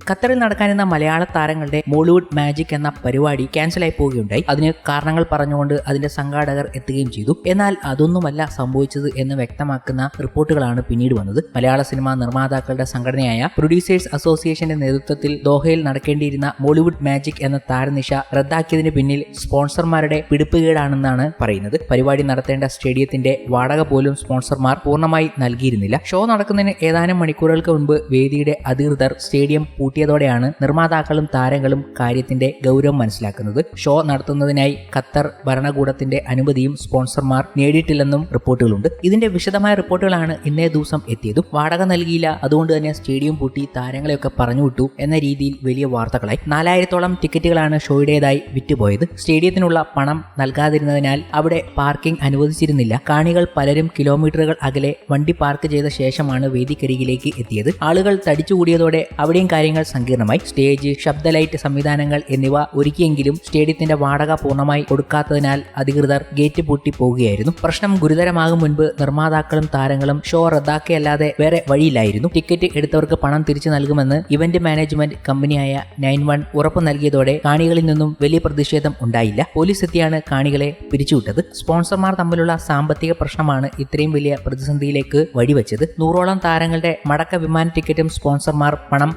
ഖത്തറിൽ നടക്കാനിരുന്ന മലയാള താരങ്ങളുടെ Mollywood magic എന്ന പരിപാടി ക്യാൻസലായി പോവുകയുണ്ടായി. അതിന് കാരണങ്ങൾ പറഞ്ഞുകൊണ്ട് അതിന്റെ സംഘാടകർ എത്തുകയും ചെയ്തു. എന്നാൽ അതൊന്നുമല്ല സംഭവിച്ചത് എന്ന് വ്യക്തമാക്കുന്ന റിപ്പോർട്ടുകളാണ് പിന്നീട് വന്നത്. മലയാള സിനിമാ നിർമ്മാതാക്കളുടെ സംഘടനയായ പ്രൊഡ്യൂസേഴ്സ് അസോസിയേഷന്റെ നേതൃത്വത്തിൽ ദോഹയിൽ നടക്കേണ്ടിയിരുന്ന മോളിവുഡ് മാജിക് എന്ന താരനിശ റദ്ദാക്കിയതിന് പിന്നിൽ സ്പോൺസർമാരുടെ പിടിപ്പുകേടാണെന്നാണ് പറയുന്നത്. പരിപാടി നടത്തേണ്ട സ്റ്റേഡിയത്തിന്റെ വാടക പോലും സ്പോൺസർമാർ പൂർണമായി നൽകിയിരുന്നില്ല. ഷോ നടക്കുന്നതിന് ഏതാനും മണിക്കൂറുകൾക്ക് മുൻപ് വേദിയുടെ അധികൃതർ സ്റ്റേഡിയം പൂട്ടിയതോടെയാണ് നിർമ്മാതാക്കളും താരങ്ങളും കാര്യത്തിന്റെ ഗൗരവം മനസ്സിലാക്കുന്നത്. ഷോ നടത്തുന്നതിനായി ഖത്തർ ഭരണകൂടത്തിന്റെ അനുമതിയും സ്പോൺസർമാർ നേടിയിട്ടില്ലെന്നും റിപ്പോർട്ടുകളുണ്ട്. ഇതിന്റെ വിശദമായ റിപ്പോർട്ടുകളാണ് ഇന്നേ ദിവസം എത്തിയതും. വാടക നൽകിയില്ല അതുകൊണ്ട് തന്നെ സ്റ്റേഡിയം പൂട്ടി താരങ്ങളെയൊക്കെ പറഞ്ഞുവിട്ടു എന്ന രീതിയിൽ വലിയ വാർത്തകളായി. നാലായിരത്തോളം ടിക്കറ്റുകളാണ് ഷോയുടേതായി വിറ്റുപോയത്. സ്റ്റേഡിയത്തിനുള്ള പണം നൽകാതിരുന്നതിനാൽ അവിടെ പാർക്കിംഗ് അനുവദിച്ചിരുന്നില്ല. കാണികൾ പലരും കിലോമീറ്ററുകൾ അകലെ വണ്ടി പാർക്ക് ചെയ്ത ശേഷമാണ് വേദിക്കരികിലേക്ക് എത്തിയത്. ആളുകൾ തടിച്ചുകൂടിയതോടെ അവിടെയും കാര്യങ്ങൾ സങ്കീർണമായി. സ്റ്റേജ് ശബ്ദ ലൈറ്റ് സംവിധാനങ്ങൾ എന്നിവ ഒരുക്കിയെങ്കിലും സ്റ്റേഡിയത്തിന്റെ വാടക പൂർണമായി കൊടുക്കാത്തതിനാൽ അധികൃതർ ഗേറ്റ് പൂട്ടി പോവുകയായിരുന്നു. പ്രശ്നം ഗുരുതരമാകും മുൻപ് നിർമ്മാതാക്കളും താരങ്ങളും ഷോ റദ്ദാക്കിയല്ലാതെ വേറെ വഴിയില്ലായിരുന്നു. ടിക്കറ്റ് എടുത്തവർക്ക് പണം തിരിച്ചു നൽകുമെന്ന് ഇവന്റ് മാനേജ്മെന്റ് കമ്പനിയായ നയൻ വൺ ഉറപ്പു നൽകിയതോടെ കാണികളിൽ നിന്നും വലിയ പ്രതിഷേധം ഉണ്ടായില്ല. പോലീസ് എത്തിയാണ് കാണികളെ പിരിച്ചുവിട്ടത്. സ്പോൺസർമാർ തമ്മിലുള്ള സാമ്പത്തിക പ്രശ്നമാണ് ഇത്രയും വലിയ പ്രതിസന്ധിയിലേക്ക് വഴിവെച്ചത്. നൂറോളം താരങ്ങളുടെ മടക്ക വിമാന ടിക്കറ്റും സ്പോൺസർമാർ പണം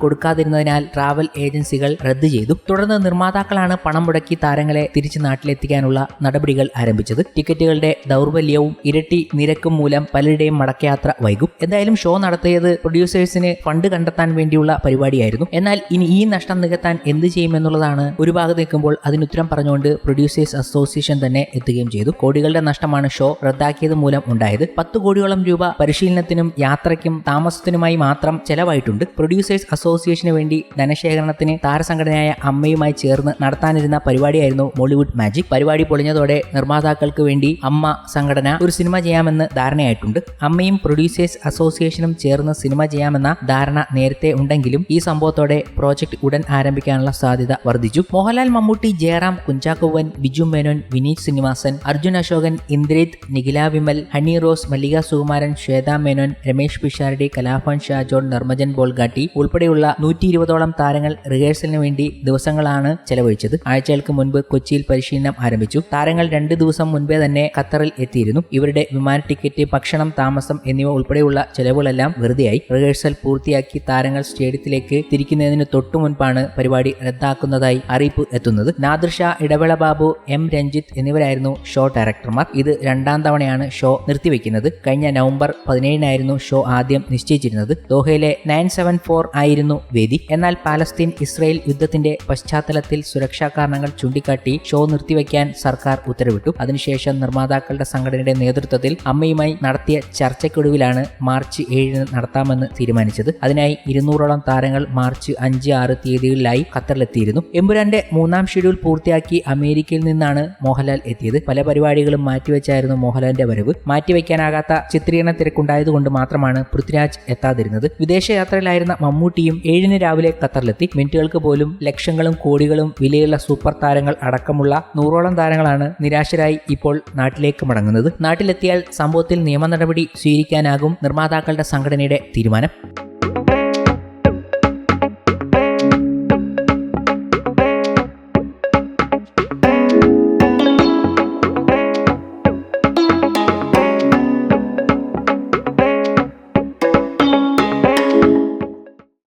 കൊടുക്കാതിരുന്നതിനാൽ ട്രാവൽ ഏജൻസികൾ റദ്ദ് ചെയ്തു. തുടർന്ന് നിർമ്മാതാക്കളാണ് പണം മുടക്കി താരങ്ങളെ തിരിച്ചു നാട്ടിലെത്തിക്കാനുള്ള നടപടികൾ ആരംഭിച്ചത്. ടിക്കറ്റുകളുടെ ദൗർബല്യവും ഇരട്ടി നിരക്കും മൂലം പലരുടെയും മടക്കയാത്ര വൈകും. എന്തായാലും ഷോ നടത്തിയത് പ്രൊഡ്യൂസേഴ്സിന് ഫണ്ട് കണ്ടെത്താൻ വേണ്ടിയുള്ള പരിപാടിയായിരുന്നു. എന്നാൽ ഇനി ഈ നഷ്ടം നികത്താൻ എന്ത് ചെയ്യുമെന്നുള്ളതാണ് ഒരു ഭാഗത്ത് നിൽക്കുമ്പോൾ അതിനുത്തരം പറഞ്ഞുകൊണ്ട് പ്രൊഡ്യൂസേഴ്സ് അസോസിയേഷൻ തന്നെ എത്തുകയും ചെയ്തു. കോടികളുടെ നഷ്ടമാണ് ഷോ റദ്ദാക്കിയത് മൂലം ഉണ്ടായത്. പത്ത് കോടിയോളം രൂപ പരിശീലനത്തിനും യാത്രയ്ക്കും താമസത്തിനുമായി മാത്രം ചെലവായിട്ടുണ്ട്. പ്രൊഡ്യൂസേഴ്സ് അസോസിയേഷന് വേണ്ടി ധനശേഖരണത്തിന് താരസംഘടനയായ അമ്മയുമായി ചേർന്ന് നടത്താനിരുന്ന പരിപാടിയായിരുന്നു മോളിവുഡ് മാജിക്. പരിപാടി പൊളിഞ്ഞതോടെ നിർമ്മാതാക്കൾക്ക് വേണ്ടി അമ്മ സംഘടന ഒരു സിനിമ ചെയ്യാമെന്ന് ധാരണയായിട്ടുണ്ട്. അമ്മയും പ്രൊഡ്യൂസേഴ്സ് അസോസിയേഷനും ചേർന്ന് സിനിമ ചെയ്യാമെന്ന ധാരണ നേരത്തെ ഉണ്ടെങ്കിലും ഈ സംഭവത്തോടെ പ്രോജക്ട് ഉടൻ ആരംഭിക്കാനുള്ള സാധ്യത വർദ്ധിച്ചു. മോഹൻലാൽ മമ്മൂട്ടി ജയറാം കുഞ്ചാക്കോവൻ ബിജു മേനോൻ വിനീത് ശ്രീനിവാസൻ അർജുൻ അശോകൻ ഇന്ദ്രിത് നിഖില വിമൽ ഹണി റോസ് മല്ലിക സുകുമാരൻ ശ്വേത മേനോൻ രമേശ് പിഷാരടി കലാഭൻ ഷാജോൺ നിർമ്മജൻ ബോൾഗാട്ടി ഉൾപ്പെടെയുള്ള നൂറ്റി ഇരുപതോളം താരങ്ങൾ റിഹേഴ്സലിന് വേണ്ടി ദിവസങ്ങളാണ് ചെലവഴിച്ചത്. ആഴ്ചകൾക്ക് മുൻപ് കൊച്ചിയിൽ പരിശീലനം ആരംഭിച്ചു. താരങ്ങൾ രണ്ട് ദിവസം മുൻപേ തന്നെ ഖത്തറിൽ എത്തിയിരുന്നു. ഇവരുടെ വിമാന ടിക്കറ്റ് ഭക്ഷണം താമസം എന്നിവ ഉൾപ്പെടെയുള്ള ചെലവുകളെല്ലാം വെറുതെയായി. റിഹേഴ്സൽ പൂർത്തിയാക്കി താരങ്ങൾ സ്റ്റേഡിയത്തിലേക്ക് തിരിക്കുന്നതിന് തൊട്ടു മുൻപാണ് പരിപാടി റദ്ദാക്കുന്നതായി അറിയിപ്പ് എത്തുന്നത്. നാദിർ ഷാ ഇടവേള ബാബു എം രഞ്ജിത്ത് എന്നിവരായിരുന്നു ഷോ ഡയറക്ടർമാർ. ഇത് രണ്ടാം തവണയാണ് ഷോ നിർത്തിവെക്കുന്നത്. കഴിഞ്ഞ നവംബർ പതിനേഴിനായിരുന്നു ഷോ ആദ്യം നിശ്ചയിച്ചിരുന്നത്. ദോഹയിലെ നയൻ സെവൻ ഫോർ ആയിരുന്നു വേദി. എന്നാൽ പാലസ്തീൻ ഇസ്രയേൽ യുദ്ധത്തിന്റെ പശ്ചാത്തലത്തിൽ സുരക്ഷാ കാരണങ്ങൾ ചൂണ്ടിക്കാട്ടി ഷോ നിർത്തിവെക്കാൻ സർക്കാർ ഉത്തരവിട്ടു. അതിനുശേഷം നിർമ്മാതാക്കളുടെ സംഘടനയുടെ നേതൃത്വത്തിൽ അമ്മയുമായി നടത്തിയ ചർച്ചയ്ക്കൊടുവിലാണ് മാർച്ച് ഏഴിന് നടത്താമെന്ന് തീരുമാനിച്ചത്. അതിനായി ഇരുന്നൂറോളം താരങ്ങൾ മാർച്ച് അഞ്ച് ആറ് തീയതികളിലായി ഖത്തറിലെത്തിയിരുന്നു. എമ്പുരാന്റെ മൂന്നാം ഷെഡ്യൂൾ പൂർത്തിയാക്കി അമേരിക്കയിൽ നിന്നാണ് മോഹൻലാൽ എത്തിയത്. പല പരിപാടികളും മാറ്റിവെച്ചായിരുന്നു മോഹൻലാലിന്റെ വരവ്. മാറ്റിവെക്കാനാകാത്ത ചിത്രീകരണ തിരക്കുണ്ടായതുകൊണ്ട് മാത്രമാണ് പൃഥ്വിരാജ് എത്താതിരുന്നത്. വിദേശയാത്രയിലായിരുന്ന മമ്മൂട്ടിയും ഏഴിന് രാവിലെ ഖത്തറിലെത്തി. മിനിറ്റുകൾക്ക് പോലും ലക്ഷങ്ങളും കോടികളും വിലയുള്ള സൂപ്പർ താരങ്ങൾ അടക്കമുള്ള നൂറോളം താരങ്ങളാണ് നിരാശരായി ഇപ്പോൾ നാട്ടിലേക്ക് മടങ്ങുന്നത്. നാട്ടിലെത്തിയാൽ സംഭവത്തിൽ നിയമ നടപടി സ്വീകരിക്കാനാകും നിർമ്മാതാക്കളുടെ സംഘടനയുടെ തീരുമാനം.